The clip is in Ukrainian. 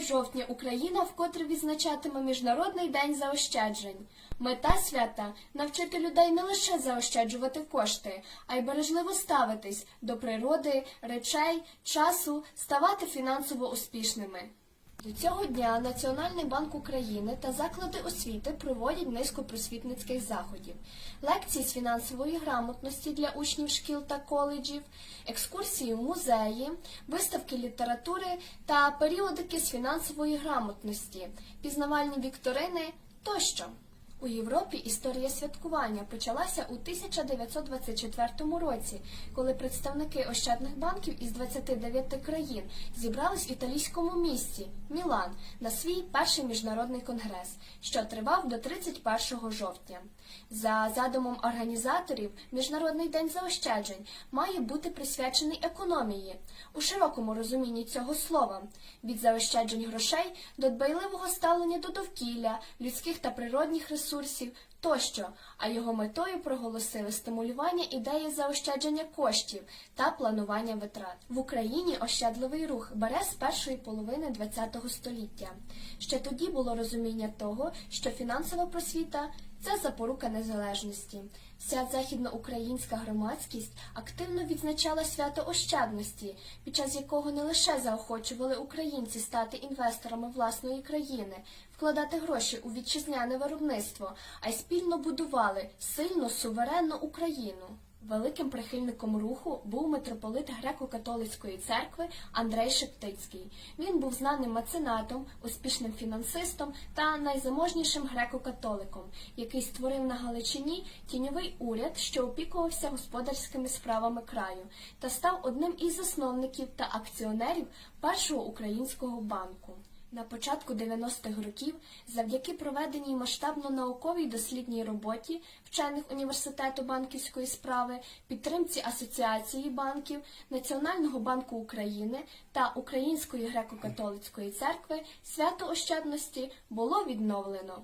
жовтня Україна вкотре відзначатиме Міжнародний день заощаджень. Мета свята навчити людей не лише заощаджувати кошти, а й бережливо ставитись до природи, речей, часу, ставати фінансово успішними. До цього дня Національний банк України та заклади освіти проводять низку просвітницьких заходів, лекції з фінансової грамотності для учнів шкіл та коледжів, екскурсії в музеї, виставки літератури та періодики з фінансової грамотності, пізнавальні вікторини тощо. У Європі історія святкування почалася у 1924 році, коли представники ощадних банків із 29 країн зібрались в італійському місті Мілан на свій перший міжнародний конгрес, що тривав до 31 жовтня. За задумом організаторів, Міжнародний день заощаджень має бути присвячений економії у широкому розумінні цього слова від заощаджень грошей до дбайливого ставлення до довкілля, людських та природних ресурсів тощо, а його метою проголосили стимулювання ідеї заощадження коштів та планування витрат. В Україні ощадливий рух бере з першої половини ХХ століття. Ще тоді було розуміння того, що фінансова просвіта це запорука незалежності. Вся західноукраїнська громадськість активно відзначала свято ощадності, під час якого не лише заохочували українці стати інвесторами власної країни, вкладати гроші у вітчизняне виробництво, а й спільно будували сильну суверенну Україну. Великим прихильником руху був митрополит греко-католицької церкви Андрей Шептицький. Він був знаним меценатом, успішним фінансистом та найзаможнішим греко-католиком, який створив на Галичині тіньовий уряд, що опікувався господарськими справами краю, та став одним із засновників та акціонерів першого українського банку. На початку 90-х років, завдяки проведеній масштабно науковій дослідній роботі вчених університету банківської справи, підтримці Асоціації банків, Національного банку України та Української греко-католицької церкви свято ощадності було відновлено.